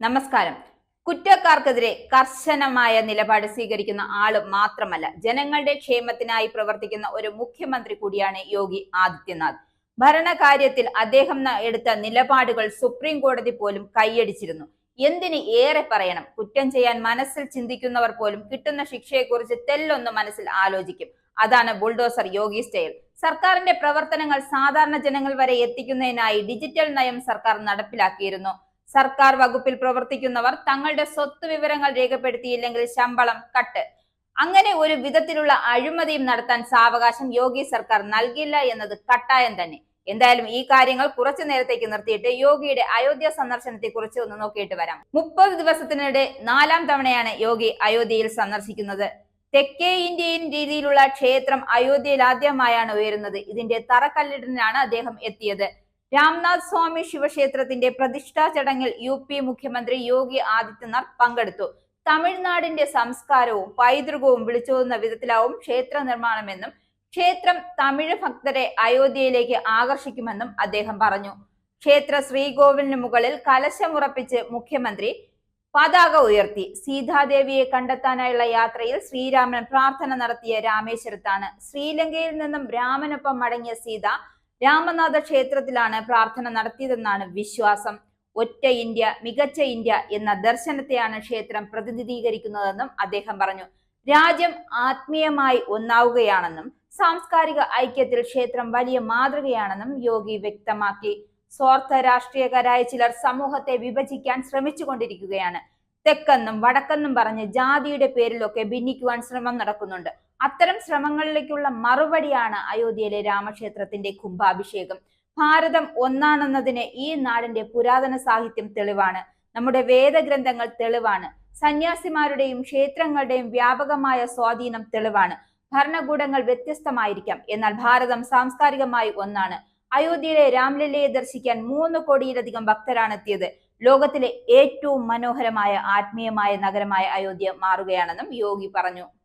നമസ്കാരം. കുറ്റക്കാർക്കെതിരെ കർശനമായ നിലപാട് സ്വീകരിക്കുന്ന ആൾ മാത്രമല്ല ജനങ്ങളുടെ ക്ഷേമത്തിനായി പ്രവർത്തിക്കുന്ന ഒരു മുഖ്യമന്ത്രി കൂടിയാണ് യോഗി ആദിത്യനാഥ്. ഭരണകാര്യത്തിൽ അദ്ദേഹം എടുത്ത നിലപാടുകൾ സുപ്രീം കോടതി പോലും കൈയടിച്ചിരുന്നു. എന്തിന് ഏറെ പറയണം? കുറ്റം ചെയ്യാൻ മനസ്സിൽ ചിന്തിക്കുന്നവർ പോലും കിട്ടുന്ന ശിക്ഷയെക്കുറിച്ച് തെല്ലൊന്ന് മനസ്സിൽ ആലോചിക്കും. അതാണ് ബുൾഡോസർ യോഗി സ്റ്റൈൽ. സർക്കാരിന്റെ പ്രവർത്തനങ്ങൾ സാധാരണ ജനങ്ങൾ വരെ എത്തിക്കുന്നതിനായി ഡിജിറ്റൽ നയം സർക്കാർ നടപ്പിലാക്കിയിരുന്നു. സർക്കാർ വകുപ്പിൽ പ്രവർത്തിക്കുന്നവർ തങ്ങളുടെ സ്വത്ത് വിവരങ്ങൾ രേഖപ്പെടുത്തിയില്ലെങ്കിൽ ശമ്പളം കട്ട്. അങ്ങനെ ഒരു വിധത്തിലുള്ള അഴിമതിയും നടത്താൻ സാവകാശം യോഗി സർക്കാർ നൽകില്ല എന്നത് കട്ടായം തന്നെ. എന്തായാലും ഈ കാര്യങ്ങൾ കുറച്ചു നേരത്തേക്ക് നിർത്തിയിട്ട് യോഗിയുടെ അയോധ്യ സന്ദർശനത്തെ കുറിച്ച് ഒന്ന് നോക്കിയിട്ട് വരാം. മുപ്പത് ദിവസത്തിനിടെ നാലാം തവണയാണ് യോഗി അയോധ്യയിൽ സന്ദർശിക്കുന്നത്. തെക്കേ ഇന്ത്യൻ രീതിയിലുള്ള ക്ഷേത്രം അയോധ്യയിൽ ആദ്യമായാണ് ഉയരുന്നത്. ഇതിന്റെ തറക്കല്ലിടനാണ് അദ്ദേഹം എത്തിയത്. രാംനാഥ് സ്വാമി ശിവക്ഷേത്രത്തിന്റെ പ്രതിഷ്ഠാ ചടങ്ങിൽ യു പി മുഖ്യമന്ത്രി യോഗി ആദിത്യനാഥ് പങ്കെടുത്തു. തമിഴ്നാടിന്റെ സംസ്കാരവും പൈതൃകവും വിളിച്ചോതുന്ന വിധത്തിലാവും ക്ഷേത്ര നിർമ്മാണമെന്നും ക്ഷേത്രം തമിഴ് ഭക്തരെ അയോധ്യയിലേക്ക് ആകർഷിക്കുമെന്നും അദ്ദേഹം പറഞ്ഞു. ക്ഷേത്ര ശ്രീകോവിലിന് മുകളിൽ കലശമുറപ്പിച്ച് മുഖ്യമന്ത്രി പതാക ഉയർത്തി. സീതാദേവിയെ കണ്ടെത്താനായുള്ള യാത്രയിൽ ശ്രീരാമൻ പ്രാർത്ഥന നടത്തിയ രാമേശ്വരത്താണ്. ശ്രീലങ്കയിൽ നിന്നും രാമനൊപ്പം മടങ്ങിയ സീത രാമനാഥ ക്ഷേത്രത്തിലാണ് പ്രാർത്ഥന നടത്തിയതെന്നാണ് വിശ്വാസം. ഒറ്റ ഇന്ത്യ മികച്ച ഇന്ത്യ എന്ന ദർശനത്തെയാണ് ക്ഷേത്രം പ്രതിനിധീകരിക്കുന്നതെന്നും അദ്ദേഹം പറഞ്ഞു. രാജ്യം ആത്മീയമായി ഒന്നാവുകയാണെന്നും സാംസ്കാരിക ഐക്യത്തിൽ ക്ഷേത്രം വലിയ മാതൃകയാണെന്നും യോഗി വ്യക്തമാക്കി. സ്വാർത്ഥ രാഷ്ട്രീയക്കാരായ ചിലർ സമൂഹത്തെ വിഭജിക്കാൻ ശ്രമിച്ചുകൊണ്ടിരിക്കുകയാണ്. തെക്കെന്നും വടക്കെന്നും പറഞ്ഞ് ജാതിയുടെ പേരിലൊക്കെ ഭിന്നിക്കുവാൻ ശ്രമം നടക്കുന്നുണ്ട്. അത്തരം ശ്രമങ്ങളിലേക്കുള്ള മറുപടിയാണ് അയോധ്യയിലെ രാമക്ഷേത്രത്തിന്റെ കുംഭാഭിഷേകം. ഭാരതം ഒന്നാണെന്നതിന് ഈ നാടിന്റെ പുരാതന സാഹിത്യം തെളിവാണ്. നമ്മുടെ വേദഗ്രന്ഥങ്ങൾ തെളിവാണ്. സന്യാസിമാരുടെയും ക്ഷേത്രങ്ങളുടെയും വ്യാപകമായ സ്വാധീനം തെളിവാണ്. ഭരണകൂടങ്ങൾ വ്യത്യസ്തമായിരിക്കാം. എന്നാൽ ഭാരതം സാംസ്കാരികമായി ഒന്നാണ്. അയോധ്യയിലെ രാംലീലയെ ദർശിക്കാൻ മൂന്ന് കോടിയിലധികം ഭക്തരാണ് എത്തിയത്. ലോകത്തിലെ ഏറ്റവും മനോഹരമായ ആത്മീയമായ നഗരമായ അയോധ്യ മാറുകയാണെന്നും യോഗി പറഞ്ഞു.